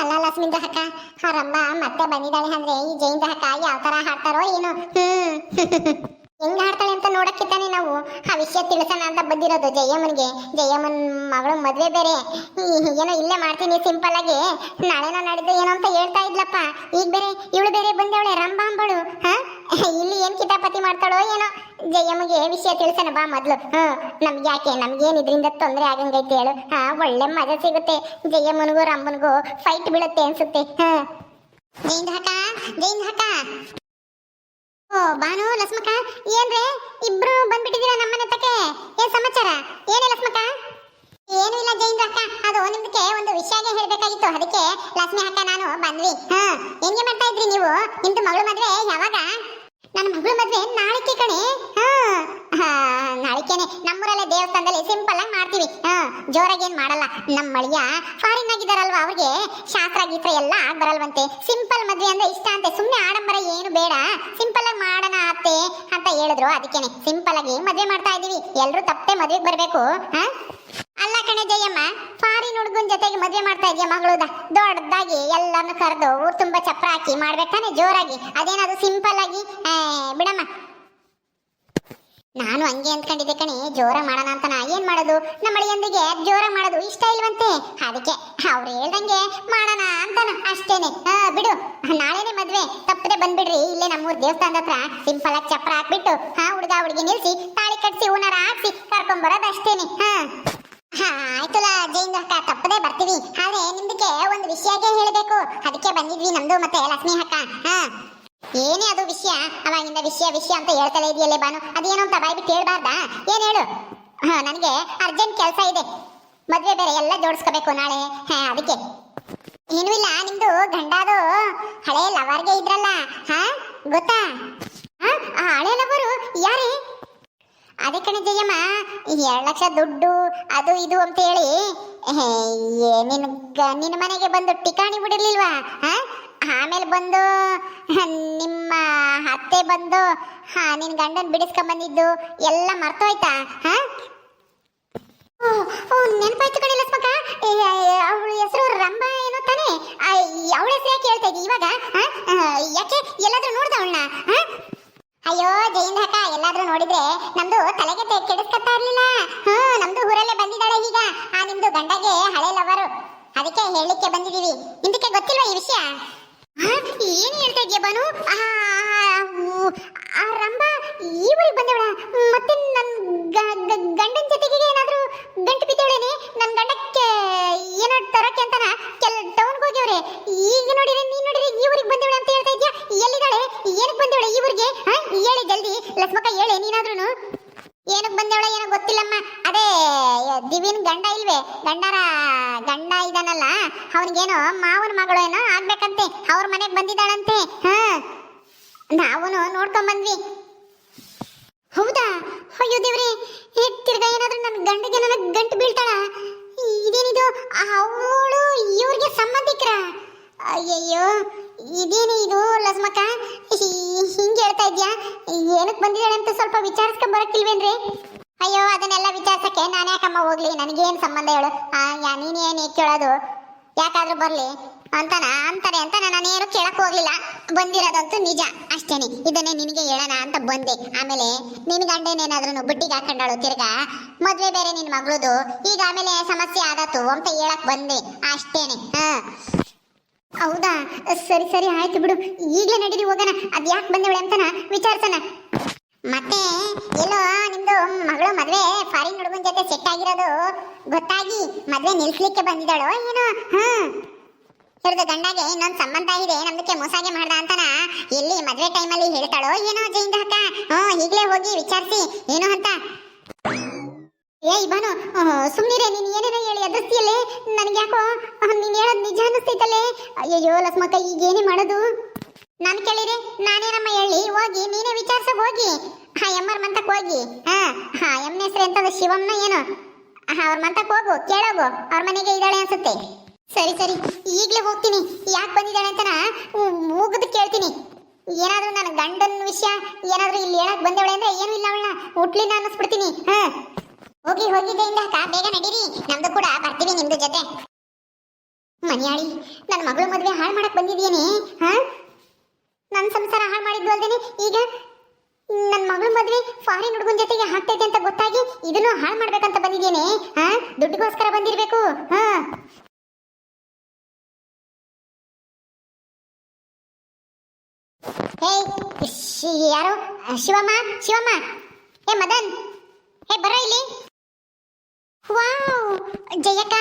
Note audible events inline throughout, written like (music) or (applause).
ಅಲ್ಲ ಲಕ್ಷ್ಮಿಂದ ಹಕ್ಕ ಹರಮ್ಮ ಮತ್ತೆ ಬಂದಿದ್ದಾಳೆ ಅಂದ್ರೆ ಈ ಜೈನ್ ದಹಕ ಯಾವ ತರ ಹಾಡ್ತಾರೋ ಏನು. ಹ್ಮ್. ಹೆಂಗ್ ಹಾಡ್ತಾಳೆ ಅಂತ ನೋಡಕ್ಕೆ ನಾವು ಆ ವಿಷಯ ತಿಳಿಸೋಣ ಅಂತ ಬಂದಿರೋದು ಜಯಮ್ಮನ್ಗೆ. ಜಯಮ್ಮನ್ ಮಗಳು ಮದ್ವೆ ಬೇರೆ. ಏನೋ ಇಲ್ಲೇ ಮಾಡ್ತೀನಿ ಸಿಂಪಲ್ ಆಗಿ. ನಾಳೆನ ನಾಡಿದ್ದು ಏನೋ ಅಂತ ಹೇಳ್ತಾ ಇದ್ಲಪ್ಪ. ಈಗ ಬೇರೆ, ಇವಳು ಬೇರೆ ಬಂದವಳೆ ರಂಬಾಂಬಳು ಹಾ? ಇಲ್ಲಿ ಏನ್ ಕಿತಾಪತಿ ಮಾಡ್ತಾಳೋ ಏನೋ. ಜಯಮ್ಮಗೆ ವಿಷಯ ತಿಳಿಸೋಣ ಬಾ ಮೊದ್ಲು. ಹ್ಮ್, ನಮ್ಗೆ ಯಾಕೆ, ನಮ್ಗೇನು ಇದರಿಂದ ತೊಂದರೆ ಆಗಂಗೈತೆ ಹೇಳು. ಹಾ, ಒಳ್ಳೆ ಮಜಾ ಸಿಗುತ್ತೆ. ಜಯಮ್ಮನಿಗೂ ರಾಮನಿಗೂ ಫೈಟ್ ಬೀಳುತ್ತೆ ಅನ್ಸುತ್ತೆ. ಹಾಕ ಹಾಕ ಓ ಬಾನು ಲಸ್ಮಕ ಏನ್ರೇ? ಇಬ್ರು ಬಂದ್ಬಿಟ್ಟಿದೀರ ನಮ್ಮನೆ ತಕ್ಕೆ ಏನ್ ಸಮಾಚಾರ? ಏನೇ ಜೈನ್ ಅಕ್ಕ ಅದು ನಿಮ್ದಕ್ಕೆ ಒಂದು ವಿಷಯನೇ ಹೇಳ್ಬೇಕಾಗಿತ್ತು. ಅದಕ್ಕೆ ಲಕ್ಷ್ಮಿ ಅಕ್ಕ, ನಾನು ಬಂದ್ವಿ. ಹಾ, ಹೆಂಗೆ ಮಾಡ್ತಾ ಇದ್ರಿ ನೀವು? ನಿಮ್ದು ಮಗಳು ಮದ್ವೆ ಯಾವಾಗ? ನನ್ನ ಮಗಳ ಮದ್ವೆ ನಾಳೆ ಕಣೆ. ಹಾ ನಾಳಿಕೆನೆ ನಮ್ಮೂರಲ್ಲೇ ದೇವಸ್ಥಾನದಲ್ಲಿ ಸಿಂಪಲ್ ಆಗಿ ಮಾಡ್ತೀವಿ. ಜೋರಾಗಿ ಏನ್ ಮಾಡಲ್ಲ. ನಮ್ಮ ಮಳಿಯ ಫಾರಿನ್ ಆಗಿದಾರಲ್ವಾ ಅವ್ರಿಗೆ? ಶಾಸ್ತ್ರ, ಗೀತ್ರ ಎಲ್ಲ ಆಗ್ ಬರಲ್ವಂತೆ. ಸಿಂಪಲ್ ಮದ್ವೆ ಅಂದ್ರೆ ಇಷ್ಟ ಅಂತೆ. ಸುಮ್ನೆ ಆಡಂಬರ ಏನು ಬೇಡ. ಸಿಂಪಲ್ ಆಗಿ ಮಾಡೋಣ ಅತ್ತೆ ಅಂತ ಹೇಳಿದ್ರು ಅದಕ್ಕೇನೆ. ಸಿಂಪಲ್ ಆಗಿ ಮದ್ವೆ ಮಾಡ್ತಾ ಇದೀವಿ ಎಲ್ರು ತಪ್ಪೆ ಮದ್ವೆಗೆ ಬರ್ಬೇಕು, ಹಾ? ಅಲ್ಲ ಕಣೆ ಜಯಮ್ಮ ಫಾರಿನ್ ಹುಡುಗನ ಜೊತೆಗೆ ಮದ್ವೆ ಮಾಡ್ತಾ ಇದೆಯಾ ಮಗಳದ ದೊಡ್ಡದಾಗಿ ಎಲ್ಲಾನು ಕರೆದು ಊರು ತುಂಬಾ ಚಪ್ರ ಹಾಕಿ ಮಾಡ್ಬೇಕಾನೆ ಜೋರಾಗಿ. ಅದೇನದು ಸಿಂಪಲ್ ಆಗಿ ಬಿಡಮ್ಮ. ನಾನು ಹಂಗೆ ಅಂದ್ಕೊಂಡಿದ್ದೆ ಕಣಿ, ಜೋರ ಮಾಡೋಣ ಅಂತ ನಾ ಏನ್ ಮಾಡೋದು? ನಮ್ಮ ಅಳಿಯಂದಿಗೆ ಜೋರ ಮಾಡೋದು ಇಷ್ಟ ಇಲ್ವಂತೆ? ಅದಕ್ಕೆ ಅವ್ರು ಹೇಳ್ದಂಗೆ ಮಾಡೋಣ ಅಂತಾನ ಅಷ್ಟೇನೆ. ಹಾ ಬಿಡು, ನಾಳೆನೆ ಮದ್ವೆ. ತಪ್ಪದೆ ಬಂದ್ಬಿಡ್ರಿ. ಇಲ್ಲೇ ನಮ್ಮೂರ್ ದೇವಸ್ಥಾನದ ಹತ್ರ ಸಿಂಪಲ್ ಆಗಿ ಚಪ್ರ ಹಾಕ್ಬಿಟ್ಟು, ಹಾ, ಹುಡುಗ ಹುಡುಗಿ ನಿಲ್ಸಿ, ತಾಳಿ ಕಟ್ಸಿ ಹೂನಾರ ಹಾಕ್ಸಿ ಕರ್ಕೊಂಡ್ಬರೋದು ಅಷ್ಟೇನೆ. ಹಾ. ಆಯ್ತಲ್ಲ ಜೈನ್ ಅಕ್ಕ, ತಪ್ಪದೆ ಬರ್ತೀವಿ. ಆದ್ರೆ ನಿಮ್ದಕ್ಕೆ ಒಂದು ವಿಷಯಕ್ಕೆ ಹೇಳಬೇಕು. ಅದಕ್ಕೆ ಬಂದಿದ್ವಿ ನಮ್ದು ಮತ್ತೆ ಲಕ್ಷ್ಮಿ ಅಕ್ಕ. ಹಾ. ಏನೇ ಅದು ವಿಷಯ ಅವಾಗಿಂದ ವಿಷಯ ವಿಷಯ ಅಂತ ಹೇಳ್ತಲೇ ಇದೆಯಲ್ಲೇ ಬಾನು. ಅದೇನು ಅಂತ ಬಾಯ್ಬಿಟ್ಟು ಹೇಳ್ಬಾರ್ದಾ? ಏನ್ ಹೇಳು? ಹಾ ನನಗೆ ಅರ್ಜೆಂಟ್ ಕೆಲಸ ಇದೆ. ಮದ್ವೆ ಬೇರೆ ಎಲ್ಲ ಜೋಡಿಸ್ಕೋಬೇಕು ನಾಳೆ. ಹಾ ಅದಕ್ಕೆ. ಏನೂ ಇಲ್ಲ ನಿಮ್ದು ಗಂಡಾದು ಹಳೆ ಲವರ್ಗೆ ಇದ್ರಲ್ಲ. ಹಾ ಗೊತ್ತಾ? ಆ ಹಳೆ ಲವರು ಯಾರೇ? ಅದೇ ಕಣೆ ಜಯಮ್ಮ ಎರಡು ಲಕ್ಷ ದುಡ್ಡು ಅದು ಇದು ಅಂತ ಹೇಳಿ. ಏ, ನಿನ್ ನಿನ್ನ ಮನೆಗೆ ಬಂದು ಟಿಕಾಣಿ ಬಿಡಿರ್ಲಿಲ್ವಾ? ಹಾ? ಆಮೇಲೆ ಬಂದು, ನಿಮ್ಮ ಅತ್ತೆ ಬಂದು, ಹಾ, ನಿನ್ ಗಂಡನ್ ಬಿಡಿಸ್ಕೊಂಡ್ ಬಂದಿದ್ದು ಎಲ್ಲ ಮರ್ತೋಯ್ತಾ, ಹಾ? ನೆನಪಾಯ್ತು ಕಡೆ ಲಕ್ಷ್ಮಕ್ಕ ಅವಳ ಹೆಸರು ರಂಭ ಏನೋ ತಾನೆ. ಅವಳ ಹೆಸರು ಯಾಕೆ ಹೇಳ್ತಾ ಇದ್ದಿ ಇವಾಗ? ಯಾಕೆ? ಎಲ್ಲಾದ್ರೂ ನೋಡ್ದ ಅವಳನ್ನ ಅಯ್ಯೋ ಜೈನ್ ಅಕ್ಕ, ಎಲ್ಲಾದ್ರೂ ನೋಡಿದ್ರೆ ನಮ್ದು ತಲೆಗೆ ಕೆಡಿಸ್ಕೊತಾ ಇರ್ಲಿಲ್ಲ. ಹ್ಮ್ ನಮ್ದು ಊರಲ್ಲೇ ಬಂದಿದ್ದಾಳೆ ಈಗ. ಆ, ನಿಮ್ದು ಗಂಡಗೆ ಹಳೆ ಲವರು ಅದಕ್ಕೆ ಹೇಳಲಿಕ್ಕೆ ಬಂದಿದೀವಿ ನಿಮ್ದಕ್ಕೆ ಗೊತ್ತಿಲ್ವಾ ಈ ವಿಷಯ? ಏನ್ ಹೇಳ್ತಾ ಇದೀಯ ಬಾನು ಆ, ರಂಭ ಈ ಊರಿಗೆ ಬಂದವಳ. ಮತ್ತೆ ನನ್ ಗ- ಗ- ಗಂಡನ ಜೊತೆಗೆ ಏನಾದ್ರೂ ಗಂಟು ಬಿದ್ದವಳೇನೆ? ನನ್ನ ಗಂಡಕ್ಕೆ ಏನೋ ತರಕ್ಕೆ ಅಂತಾನ? ಕೆಲ ಟೌನ್ಗೆ ಹೋಗ್ಯವ್ರೆ. ಈಗ ನೋಡಿದ್ರೆ ನೀನ್ ನೋಡಿದ್ರೆ ಈ ಊರಿಗೆ ಬಂದವಳೆ ಅಂತ ಹೇಳ್ತಾ ಇದ್ಯಾ? ಎಲ್ಲಿದ್ದಾಳೆ? ಏನಕ್ಕೆ ಬಂದವಳೆ ಈ ಊರಿಗೆ ಹೇಳಿ ಜಲ್ದಿ. ಲಕ್ಷ್ಮಕ್ಕ ಹೇಳಿ ನೀನಾದ್ರೂ ಏನಕ್ಕೆ ಬಂದವಳ ಏನೋ ಗೊತ್ತಿಲ್ಲಮ್ಮ. ಅದೇ ದಿವಿನ್ ಗಂಡ ಇಲ್ವೇ? ಗಂಡರ ಗಂಡ ಇದಾನಲ್ಲ ಅವನಿಗೇನೋ ಮಾವನ ಮಗಳು ಏನೋ ಆಗ್ಬೇಕಂತೆ. ಅವ್ರ ಮನೆಗೆ ಬಂದಿದ್ದಾಳಂತೆ. ಹಾ. ನೋಡ್ಕೊಂಬಂದ್ವಿ. ನೋಡ್ಕೊಂಡ್ ಬಂದ್ವಿ ಹೌದಾ? ಅಯ್ಯೋ ದೇವ್ರಿ ತಿರ್ಗಾ ಏನಾದ್ರೂ ನನ್ನ ಗಂಡಿಗೆ ನನಗೆ ಗಂಟು ಬೀಳ್ತಾಳ? ಇದೇನಿದು? ಅವಳು ಇವ್ರಿಗೆ ಸಂಬಂಧಿಕರ? ಅಯ್ಯಯ್ಯೋ, ಇದೇನು ಇದು ಲಸ್ಮಕ್ಕ? ಹಿಂಗೆ ಹೇಳ್ತಾ ಇದ್ಯಾ? ಏನಕ್ಕೆ ಬಂದಿದ್ದಾಳೆ ಅಂತ ಸ್ವಲ್ಪ ವಿಚಾರಿಸ್ಕೊಂಡ್ ಬರಕ್ಕಿಲ್ವೇನ್ರಿ? ಅಯ್ಯೋ, ಅದನ್ನೆಲ್ಲ ವಿಚಾರಿಸಕ್ಕೆ ನಾನು ಯಾಕಮ್ಮ ಹೋಗ್ಲಿ? ನನಗೇನು ಸಂಬಂಧ ಹೇಳು? ನೀನೇನು ಕೇಳೋದು? ಯಾಕಾದ್ರೂ ಬರಲಿ. ಅಂತಾನ? ಅಂತಾರೆ ಅಂತ ನಾನೇನು ಕೇಳಕ್ ಹೋಗ್ಲಿಲ್ಲ. ಬಂದಿರೋದಂತೂ ನಿಜ. ಅಷ್ಟೇನೆ. ಇದನ್ನೇ ನಿನಗೆ ಹೇಳೋಣ ಅಂತ ಬಂದೆ. ಆಮೇಲೆ ನಿನ್ ಗಂಡೇನೇನಾದ್ರೂ ಬುಟ್ಟಿಗೆ ಹಾಕೊಂಡಾಳು ತಿರ್ಗಾ? ಮದ್ವೆ ಬೇರೆ ನಿನ್ ಮಗಳದು. ಈಗ ಆಮೇಲೆ ಸಮಸ್ಯೆ ಆದತ್ತು ಅಂತ ಹೇಳಕ್ ಬಂದೆ. ಅಷ್ಟೇನೆ. ಹಾ. ಹೌದಾ? ಸರಿ ಸರಿ. ಆಯ್ತು ಬಿಡು. ಈಗಲೇ ನಡೀರಿ, ಹೋಗೋಣ. ಅದ್ ಯಾಕೆ ಬಂದವಳೆ ಅಂತನ? ವಿಚಾರಿಸೋಣ. ಮತ್ತೆ ಎಲ್ಲೋ ನಿಮ್ದು ಮಗಳು ಮದ್ವೆ ಫಾರಿನ್ ಹುಡುಗನ ಜೊತೆ ಸೆಟ್ ಆಗಿರೋದು ಗೊತ್ತಾಗಿ ಮದ್ವೆ ನಿಲ್ಸ್ಲಿಕ್ಕೆ ಬಂದಿದ್ದಾಳೋ ಏನೋ? ಹ್ಮ್. ಹಿಡಿದು ಗಂಡಗೆ ಇನ್ನೊಂದು ಸಂಬಂಧ ಇದೆ, ನಮ್ದಕ್ಕೆ ಮೋಸಾಗೆ ಮಾಡ್ದ ಅಂತನ ಎಲ್ಲಿ ಮದ್ವೆ ಟೈಮಲ್ಲಿ ಹೇಳ್ತಾಳೋ ಏನೋ ಜೈಂದ ಅಕ್ಕ ಹ್ಞೂ ಈಗಲೇ ಹೋಗಿ ವಿಚಾರಿಸಿ, ಏನೋ ಅಂತ. ಏ, ಇಬಾನು ಸುಮ್ಮನಿರೆ ನೀನು ಏನೇನೋ ಹೇಳಿ ಎದುರಿಸ್ತೀಯಲ್ಲೇ ನನಗೆ ಯಾಕೋ ನೀನು ಹೇಳೋದು ನಿಜ ಅನ್ನಿಸ್ತೈತಲ್ಲೇ ಅಯ್ಯಯ್ಯೋ ಲಸ್ಮಕ್ಕ ಈಗ ಏನೇ ಮಾಡೋದು? ನಾನು ಕೇಳಿರಿ ನಾನೇನಮ್ಮ ಹೇಳಿ ಹೋಗಿ, ನೀನೇ ವಿಚಾರಿಸ, ಹೋಗಿ. ಹಾ ಎಮ್ಮರ್ ಮಂತಕ್ ಹೋಗಿ. ಹಾ ಹಾ ಹೆಸರು ಎಂತದ, ಶಿವಮ್ನ ಏನು? ಅವ್ರ ಮಂತಕ್ ಹೋಗು, ಕೇಳೋಗು, ಅವ್ರ ಮನೆಗೆ ಇದ್ದಾಳೆ ಅನ್ಸುತ್ತೆ. ಸರಿ ಸರಿ, ಈಗಲೇ ಹೋಗ್ತೀನಿ. ಯಾಕೆ ಬಂದಿದ್ದಾಳೆ ಅಂತನ ಮೂಗದ್ ಕೇಳ್ತೀನಿ. ಏನಾದ್ರೂ ನನ್ನ ಗಂಡನ ವಿಷಯ ಏನಾದ್ರೂ ಇಲ್ಲಿ ಹೇಳಕ್ ಬಂದವಳೆ ಅಂದ್ರೆ ಏನು ಇಲ್ಲ ಅವಳನ್ನ. ಹುಟ್ಲಿನ ಅನ್ನಿಸ್ಬಿಡ್ತೀನಿ. ಹಾ. ಹೋಗಿ, ಹೋಗಿದ್ದೆಯಿಂದ ಅಕ್ಕ ಬೇಗ ನಡೀರಿ. ನಮ್ದು ಕೂಡ ಬರ್ತೀವಿ ನಿಮ್ದು ಜೊತೆ. ಮನೆಯಾಳಿ, ನನ್ನ ಮಗಳು ಮದುವೆ ಹಾಳು ಮಾಡಕ್ ಬಂದಿದ್ದೀನಿ ಹಾ? ನನ್ನ ಸಂಸಾರ ಹಾಳು ಮಾಡಿದ್ದು ಅಲ್ದೇನೆ ಈಗ ನನ್ನ ಮಗಳ ಮದುವೆ ಫಾರಿನ್ ಹುಡುಗನ ಜೊತೆಗೆ ಹಾಕ್ತೈತೆ ಅಂತ ಗೊತ್ತಾಗಿ ಇದನ್ನು ಹಾಳು ಮಾಡ್ಬೇಕಂತ ಬಂದಿದ್ದೇನೆ. ಹಾ, ದುಡ್ಡಿಗೋಸ್ಕರ ಬಂದಿರ್ಬೇಕು. ಹಾ. ಹೇ ಯಾರು? ಶಿವಮ್ಮ ಶಿವಮ್ಮ. ಹೇ ಮದನ್. ಹೇ ಬರ ಇಲ್ಲಿ. ವಾವ್, ಜಯಕ್ಕ.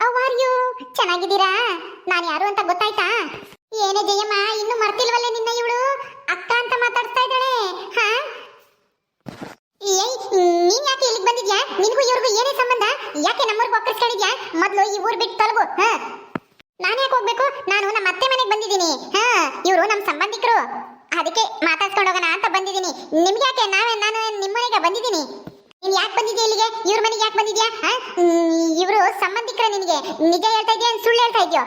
ಅವ್ ಆರ್ ಯು ಚೆನ್ನಾಗಿದ್ದೀರಾ? ನಾನು ಯಾರು ಅಂತ ಗೊತ್ತಾಯ್ತಾ? ಏನೇ ಜಯಮ್ಮ ಇನ್ನು ಮರ್ತಿಲ್ವಲ್ಲೇ ನಿನ್ನ ಇವಳು ಅಕ್ಕ ಅಂತ ಮಾತಾಡ್ತಾ ಇದ್ದಾಳೆ ಹಾ ಏಯ್ ನೀನ್ ಯಾಕೆ ಇಲ್ಲಿಗೆ ಬಂದಿದ್ಯಾ ನಿನಗೂ ಇವ್ರಿಗೂ ಏನೇ ಸಂಬಂಧ ಯಾಕೆ ನಮ್ಮೂರ್ಗೆ ಒಕ್ಕರ್ಸ್ಕೊಂಡಿದ್ಯಾ ಮೊದಲು ಈ ಊರ್ ಬಿಟ್ಟು ತೊಲಗು, ಹಾ? ನಾನು ಯಾಕೆ ಹೋಗ್ಬೇಕು? ನಾನು ನಮ್ಮ ಅತ್ತೆ ಮನೆಗೆ ಬಂದಿದ್ದೀನಿ, ಹಾ? ಇವರು ನಮ್ಮ ಸಂಬಂಧಿಕರು. ಅದಕ್ಕೆ ಮಾತಾಡ್ಸ್ಕೊಂಡು ಹೋಗೋಣ ಅಂತ ಬಂದಿದ್ದೀನಿ. ನಿಮ್ಗೆ ಯಾಕೆ? ನಾವೇ, ನಾನು ನಿಮ್ಮ ಮನೆಗೆ ಬಂದಿದ್ದೀನಿ. ನೀನ್ ಯಾಕೆ ಬಂದಿದ್ಯಾ ಇಲ್ಲಿಗೆ? ಇವ್ರ ಮನೆಗೆ ಯಾಕೆ ಬಂದಿದ್ಯಾ ಇವರು ಸಂಬಂಧಿಕರು ನಿನಗೆ. ನಿಜ ಹೇಳ್ತಾ ಇದೆಯಾ ಸುಳ್ಳು ಹೇಳ್ತಾ ಇದೆಯೋ?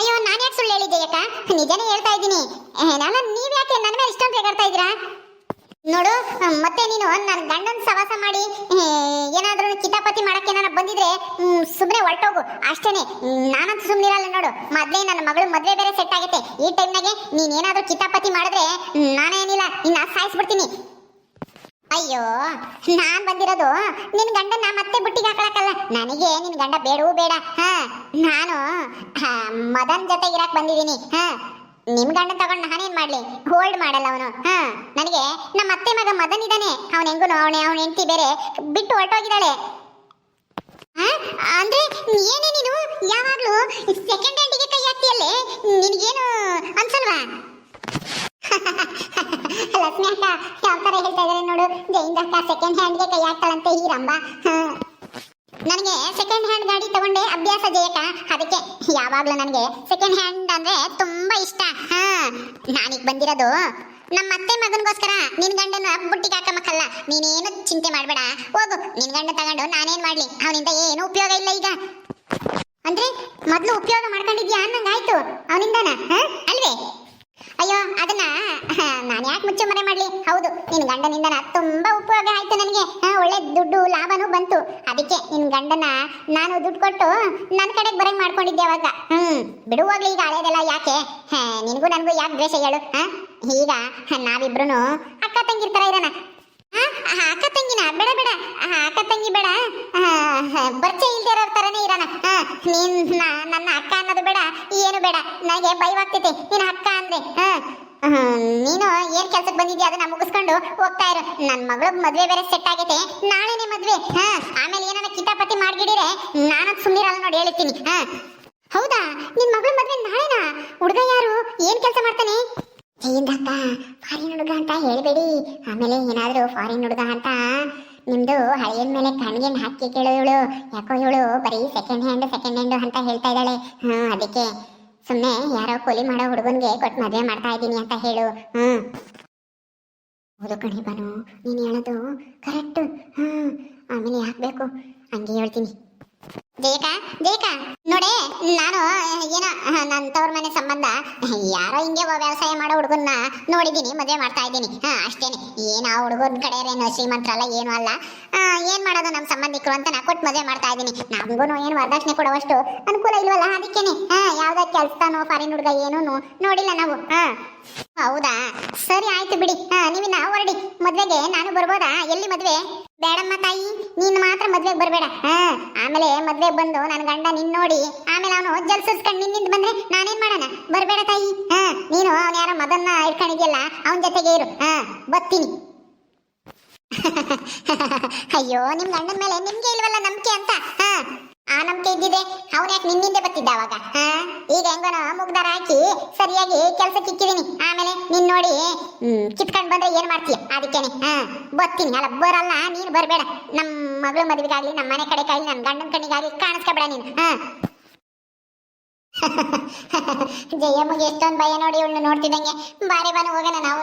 ಅಯ್ಯೋ, ನಾನು ಯಾಕೆ ಸುಳ್ಳು ಹೇಳಿದ್ದೆ, ಯಾಕ? ನಿಜನೇ ಹೇಳ್ತಾ ಇದ್ದೀನಿ. ನಾನು ನೀವ್ಯಾಕೆ ನನ್ನ ಮೇಲೆ ಇಷ್ಟೊಂದು ರೇಗಾಡ್ತಾ ಇದ್ದೀರಾ? ನೋಡು ಮತ್ತೆ ನೀನು ನನ್ನ ಗಂಡನ ಸವಾಸ ಮಾಡಿ ಏನಾದ್ರೂ ಕಿತಾಪತಿ ಮಾಡಕ್ಕೆ ನಾನು ಬಂದಿದ್ರೆ ಸುಮ್ಮನೆ ಹೊರಟೋಗು. ಅಷ್ಟೇನೆ ನಾನಂತೂ ಸುಮ್ಮನಿರಲ್ಲ ನೋಡು. ಮೊದಲೇ ನನ್ನ ಮಗಳು ಮದುವೆ ಬೇರೆ ಸೆಟ್ ಆಗುತ್ತೆ ಈ ಟೈಮ್ನಾಗೆ ನೀನ್ ಏನಾದ್ರೂ ಕಿತಾಪತಿ ಮಾಡಿದ್ರೆ ನಾನೇನಿಲ್ಲ ಇನ್ನ ಸಾಯಿಸ್ಬಿಡ್ತೀನಿ. ಅಯ್ಯೋ, ನಾನ್ ಬಂದಿರೋದು ನಿನ್ ಗಂಡನ ಮತ್ತೆ ಬುಟ್ಟಿಗೆ ಹಾಕೊಳಕಲ್ಲ ನನಗೆ ನಿನ್ ಗಂಡ ಬೇಡವೂ ಬೇಡ. ಹಾ, ನಾನು ಮದನ್ ಜೊತೆ ಇರಕ್ಕೆ ಬಂದಿದ್ದೀನಿ. ಹಾ ನಿಮ್ ಗಂಡ ತಗೊಂಡು ನಾನೇನ್ ಮಾಡ್ಲಿ? ಹೋಲ್ಡ್ ಮಾಡಲ್ಲ ಅವನು. ಹಾ, ನನಗೆ ನಮ್ಮ ಅತ್ತೆ ಮಗ ಮದನ್ ಇದ್ದಾನೆ ಅವನ ಹೆಂಗುನು, ಅವನೇ ಅವನ ಹೆಂಡತಿ ಬೇರೆ. ಬಿಟ್ಟು ಹೊರಟೋಗಿದ್ದಾಳೆ? ಅಂದ್ರೆ ಏನೇ ನೀನು? ಯಾವಾಗ್ಲೂ ಸೆಕೆಂಡ್ ಹ್ಯಾಂಡಿಗೆ ಕೈ ಹಾಕ್ತಿಯಲ್ಲೇ? ನಿನಗೇನು ಅನ್ಸಲ್ವಾ? (laughs) ಲಕ್ಷ್ಮಿ ಅಕ್ಕ, ಯಾವ ತರ ಹೇಳ್ತಾ ಇದಾರೆ ನೋಡು. ಜೈಂದ ಅಕ್ಕ ಸೆಕೆಂಡ್ ಹ್ಯಾಂಡ್ಗೆ ಕೈ ಹಾಕ್ತಾಳಂತೆ ಈ ರಂಬ. ನನಗೆ ಸೆಕೆಂಡ್ ಹ್ಯಾಂಡ್ ಗಾಡಿ ತಗೊಂಡೆ ಅಭ್ಯಾಸ ಜಯಕ. ಅದಕ್ಕೆ ಯಾವಾಗ್ಲೂ ನನಗೆ ಸೆಕೆಂಡ್ ಹ್ಯಾಂಡ್ ಅಂದ್ರೆ ತುಂಬಾ ಇಷ್ಟ. ಹಾ, ನಾನೀಗ ಬಂದಿರೋದು ನಮ್ಮ ಅತ್ತೆ ಮಗನಿಗೋಸ್ಕರ. ನಿನ್ ಗಂಡನ ಬುಟ್ಟಿಗೆ ಹಾಕಮಕ್ಕಲ್ಲ ನೀನೇನು ಚಿಂತೆ ಮಾಡ್ಬೇಡ. ಹೋಗು, ನಿನ್ ಗಂಡ ತಗೊಂಡು ನಾನೇನ್ ಮಾಡ್ಲಿ? ಅವನಿಂದ ಏನು ಉಪಯೋಗ ಇಲ್ಲ ಈಗ. ಅಂದ್ರೆ ಮೊದ್ಲು ಉಪಯೋಗ ಮಾಡ್ಕೊಂಡಿದ್ಯಾ ಅನ್ನಂಗಾಯ್ತು. ಅವನಿಂದನ? ಅಲ್ವೇ? ಅಯ್ಯೋ, ಅದನ್ನ ನಾನು ಯಾಕೆ ಮುಚ್ಚು ಮರೆ ಮಾಡ್ಲಿ? ಹೌದು, ನಿನ್ ಗಂಡನಿಂದ ತುಂಬಾ ಒಳ್ಳೆ ದುಡ್ಡು ಲಾಭನೂ ಬಂತು. ಅದಕ್ಕೆ ನಿನ್ ಗಂಡನ ನಾನು ದುಡ್ಡು ಕೊಟ್ಟು ನನ್ನ ಕಡೆಗೆ ಬರಂಗ್ ಮಾಡ್ಕೊಂಡಿದ್ದೆ ಅವಾಗ. ಹ್ಮ್ ಬಿಡುವಾಗ್ಲಿ ಈಗ ಹಳೇದೆಲ್ಲ ಯಾಕೆ? ನಿನಗೂ ನನಗೂ ಯಾಕೆ ದ್ವೇಷ ಹೇಳು? ಈಗ ನಾವಿಬ್ರು ಅಕ್ಕ ತಂಗಿರ್ತರ ಇರೋಣ. ಆ, ಆ, ಅಕ್ಕ ತಂಗಿನ ಬೇಡ ಬೇಡ. ಅಕ್ಕ ತಂಗಿ ಬೇಡ. ಬರ್ಚೆ ಇಲ್ದೇ ಇರೋ ತರನೇ ಇರೋಣ. ನೀನ್ ನನ್ನ ಅಕ್ಕ ಅನ್ನೋದು ಬೇಡ ಏನು ಬೇಡ. ನನಗೆ ಭಯವಾಗ್ತೈತೆ. ನೀನ್ ಅಕ್ಕ ಅಂದ್ರೆ ಹ? ನೀನು ಏನ್ ಕೆಲ್ಸಕ್ಕೆ ಬಂದಿದ್ಯಾ? ಅದನ್ನ ಮುಗಿಸ್ಕೊಂಡು ಹೋಗ್ತಾ ಇರು. ನನ್ನ ಮಗಳ ಮದ್ವೆ ಬೇರೆ ಸೆಟ್ ಆಗೈತೆ. ನಾಳೆನೆ ಮದ್ವೆ. ಆಮೇಲೆ ಏನಾರ ಕಿತಾಪತಿ ಮಾಡ್ಗಿಡಿರೆ? ನಾನು ಸುಮ್ಮನಿರಲ್ಲ ನೋಡಿ ಹೇಳ್ತೀನಿ ಹೌದಾ? ನಿನ್ ಮಗಳ ಮದ್ವೆ ನಾಳೆನಾ? ಹುಡುಗ ಯಾರು? ಏನ್ ಕೆಲಸ ಮಾಡ್ತಾನೆ? ಜೈಯಿಂದಕ್ಕ ಫಾರಿನ್ ಹುಡುಗ ಅಂತ ಹೇಳ್ಬೇಡಿ. ಆಮೇಲೆ ಏನಾದರೂ ಫಾರಿನ್ ಹುಡುಗ ಅಂತ. ನಿಮ್ದು ಹಳೆಯ ಮೇಲೆ ಕಣ್ಗೆ ಹಾಕಿ ಕೇಳು ಇವಳು ಯಾಕೋ ಇವಳು ಬರೀ ಸೆಕೆಂಡ್ ಹ್ಯಾಂಡ್ ಸೆಕೆಂಡ್ ಹ್ಯಾಂಡ್ ಅಂತ ಹೇಳ್ತಾ ಇದ್ದಾಳೆ. ಹ್ಞೂ ಅದಕ್ಕೆ. ಸುಮ್ಮನೆ ಯಾರೋ ಕೂಲಿ ಮಾಡೋ ಹುಡುಗನ್ಗೆ ಕೊಟ್ಟು ಮದುವೆ ಮಾಡ್ತಾ ಇದ್ದೀನಿ ಅಂತ ಹೇಳು. ಹ್ಮ್. ಹೌದು ಕಣಿ ಬಾನು ನೀನು ಹೇಳೋದು ಕರೆಕ್ಟ್ ಹ್ಞೂ ಆಮೇಲೆ ಹಾಕ್ಬೇಕು ಹಂಗೆ ಹೇಳ್ತೀನಿ. ಜಯಕ ಜಯಕ. ನೋಡೆ, ನಾನು ಏನೋ ನನ್ನ ತವ್ರ ಮನೆ ಸಂಬಂಧ, ಯಾರೋ ಹಿಂಗೆ ವ್ಯವಸಾಯ ಮಾಡೋ ಹುಡುಗನ್ನ ನೋಡಿದ್ದೀನಿ, ಮದುವೆ ಮಾಡ್ತಾ ಇದ್ದೀನಿ. ಹಾ, ಅಷ್ಟೇನೆ. ಏನು ಆ ಹುಡುಗನ ಕಡೆಯರೇನು ಶ್ರೀಮಂತರಲ್ಲ ಏನು ಅಲ್ಲ. ಏನು ಏನ್ ಮಾಡೋದು ನಮ್ಮ ಸಂಬಂಧಿಕರು ಅಂತ ನಾ ಕೊಟ್ಟು ಮದುವೆ ಮಾಡ್ತಾ ಇದ್ದೀನಿ. ನಮಗೂ ಏನು ವರದಕ್ಷಿಣೆ ಕೊಡುವಷ್ಟು ಅನುಕೂಲ ಇಲ್ವಲ್ಲ, ಅದಕ್ಕೇನೆ. ಹಾ, ಯಾವ್ದೋ ಕೆಲಸನೋ, ಫಾರಿನ್ ಹುಡುಗ ಏನೂ ನೋಡಿಲ್ಲ ನಾವು. ಹಾ. ಹೌದಾ? ಸರಿ, ಆಯ್ತು ಬಿಡಿ. ನೀವಿನ್ನ ಹೊರಡಿ. ಮದ್ವೆಗೆ ನಾನು ಬರ್ಬೋದಾ? ಎಲ್ಲಿ ಮದ್ವೆ? ಬೇಡಮ್ಮ ತಾಯಿ, ನೀನ್ ಮಾತ್ರ ಮದ್ವೆಗೆ ಬರ್ಬೇಡ. ಹಾ, ಆಮೇಲೆ ಮದ್ವೆಗೆ ಬಂದು ನನ್ನ ಗಂಡ ನಿನ್ ನೋಡಿ. ಆಮೇಲೆ ಅವನು ಜಲ್ ಸುರ್ಸ್ಕೊಂಡು ನಿನ್ನಿಂದ ಬಂದ್ರೆ ನಾನೇನ್ ಮಾಡೋಣ? ಬರ್ಬೇಡ ತಾಯಿ. ಹಾ, ನೀನು ಅವನ ಯಾರೋ ಮದನ್ನ ಇಟ್ಕೊಂಡಿದ್ಯಲ್ಲ ಅವನ ಜೊತೆಗೆ ಇರು. ಹಾ, ಬರ್ತೀನಿ. (laughs) ಅಯ್ಯೋ, ನಿಮ್ ಗಂಡನ ಮೇಲೆ ನಿಮ್ಗೆ ಇಲ್ವಲ್ಲ ನಂಬಿಕೆ ಅಂತ? ಹಾ ಅವನ ಯಾಕೆ ನಿನ್ನಿಂದೆ ಬತ್ತಿದ್ದ ಅವಾಗ? ಹಾ? ಈಗ ಹೆಂಗನ ಮುಗ್ದಾರ ಹಾಕಿ ಸರಿಯಾಗಿ ಕೆಲಸ ಇಕ್ಕಿದೀನಿ. ಆಮೇಲೆ ನಿನ್ ನೋಡಿ ಕಿತ್ಕೊಂಡ್ ಬಂದ್ರೆ ಏನ್ ಮಾಡ್ತೀಯ? ಅದಕ್ಕೇನೆ, ಹಾ ಬತ್ತೀನಿ ಅಲ್ಲ, ಬರಲ್ಲ, ನೀನು ಬರಬೇಡ. ನಮ್ಮ ಮಗಳ ಮದುವೆಗಾಗ್ಲಿ ನಮ್ಮ ಮನೆ ಕಡೆ ಕಾಗ್ಲಿ ನಮ್ಮ ಗಂಡನ ಕಣ್ಣಿಗಾಗ್ಲಿ ಕಾಣಿಸ್ಕೊಬೇಡ ನೀನು, ಹಾ. (laughs) ಜಯಮ್ಮಗೆ ಎಷ್ಟೊಂದು ಭಯ ನೋಡಿ ಇವಳನ್ನ ನೋಡ್ತಿದ್ದಂಗೆ. ಬಾರೆ ಬಾನು ಹೋಗೋಣ ನಾವು